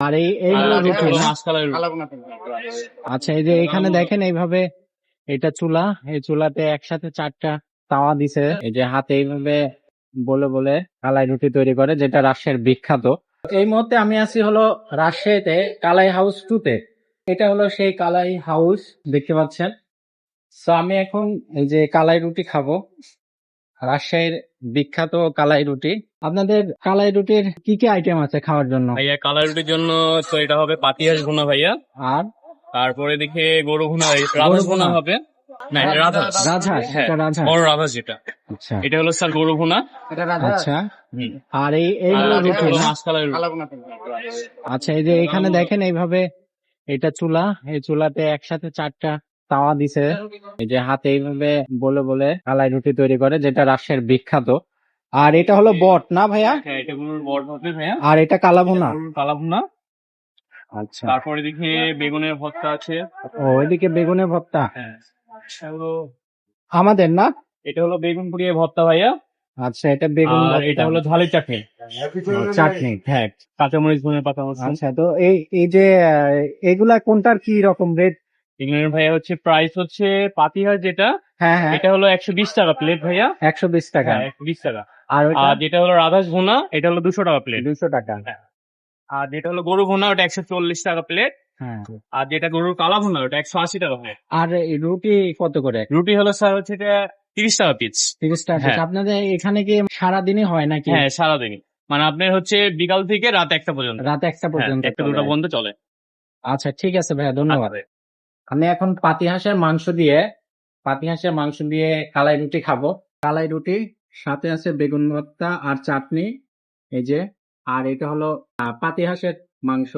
আর এই এই রুটি না? আচ্ছা এই যে এখানে দেখেন এইভাবে এটা চুলা এই চুলাতে একসাথে চারটা তাওয়া দিছে। এই যে হাতে এইভাবে বলে বলে কালাই রুটি তৈরি করে যেটা রাজশাহীর বিখ্যাত। এই মুহূর্তে আমি আছি হলো রাজশাহীতে কালাই হাউস টু তে এটা হলো সেই কালাই হাউস দেখতে পাচ্ছেন। তো আমি এখন এই যে কালাই রুটি খাব। রাজশাহীর বিখ্যাত কালাই রুটি। আপনাদের কালাই রুটির কি কি আইটেম আছে খাওয়ার জন্য? ভাইয়া কালাই রুটির জন্য তো এটা হবে পাতিয়াস ভুনা ভাইয়া। আর? তারপরে দেখে গরু ভুনা রাধাস ভুনা। ভুনা। হবে। না হ্যাঁ, এটা রাজহাঁস বড় রাধাস যেটা আচ্ছা। এটা হলো স্যার গরু ভুনা। আচ্ছা। আর এই এই রুটি। আচ্ছা এই যে এখানে দেখেন এইভাবে এটা চুলা। এই চুলাতে একসাথে চারটা তাওয়া দিছে। এই যে হাতে এইভাবে বলে বলে কালাই রুটি তৈরি করে যেটা রাজশাহীর বিখ্যাত। আর এটা হলো বট না ভাইয়া? হ্যাঁ এটা গরুর হবে ভাইয়া। আর এটা কালাভুনা। গরুর কালা ভুনা আচ্ছা। তারপরে দেখে বেগুনের ভর্তা আছে। ও ওইদিকে বেগুনের ভর্তা? হ্যাঁ। আমাদের না? এটা হলো বেগুন পুড়িয়ে ভর্তা ভাইয়া। আচ্ছা এটা বেগুন আর এটা হলো ঝালের চাটনি। চাটনি হ্যাঁ। কাঁচামরিচ ধনে পাতা আচ্ছা তো এই এই যে এগুলা কোনটার কি রকম রেট? এগুলোর ভাইয়া হচ্ছে প্রাইস হচ্ছে পাতিহার যেটা হ্যাঁ হ্যাঁ। এটা হলো একশো বিশ টাকা প্লেট ভাইয়া। একশো বিশ টাকা। হ্যাঁ একশো বিশ টাকা। আর আর যেটা হলো রাধাস ভুনা এটা হলো দুশো টাকা প্লেট দুশো টাকা। আর যেটা হলো গরু ভুনা ওটা একশো চল্লিশ টাকা প্লেট হ্যাঁ। আর যেটা গরুর কালা ভুনা ওটা একশো আশি টাকা প্লেট আর রুটি কত করে? রুটি হলো স্যার হচ্ছে এটা তিরিশ টাকা পিস তিরিশ টাকা হ্যাঁ। আপনাদের এখানে কি সারাদিনই হয় নাকি? হ্যাঁ সারাদিনই। মানে আপনার হচ্ছে বিকাল থেকে রাত একটা পর্যন্ত। রাত একটা হ্যাঁ, পর্যন্ত একটা। দুটো পর্যন্ত চলে। আচ্ছা ঠিক আছে ভাইয়া ধন্যবাদ। আচ্ছা। আমি এখন পাতি হাঁসের মাংস দিয়ে, পাতি হাঁসের মাংস দিয়ে কালাই রুটি খাব। কালাই রুটি, সাথে আছে বেগুন ভর্তা আর চাটনি, এই যে। আর এটা হলো পাতি হাঁসের মাংস।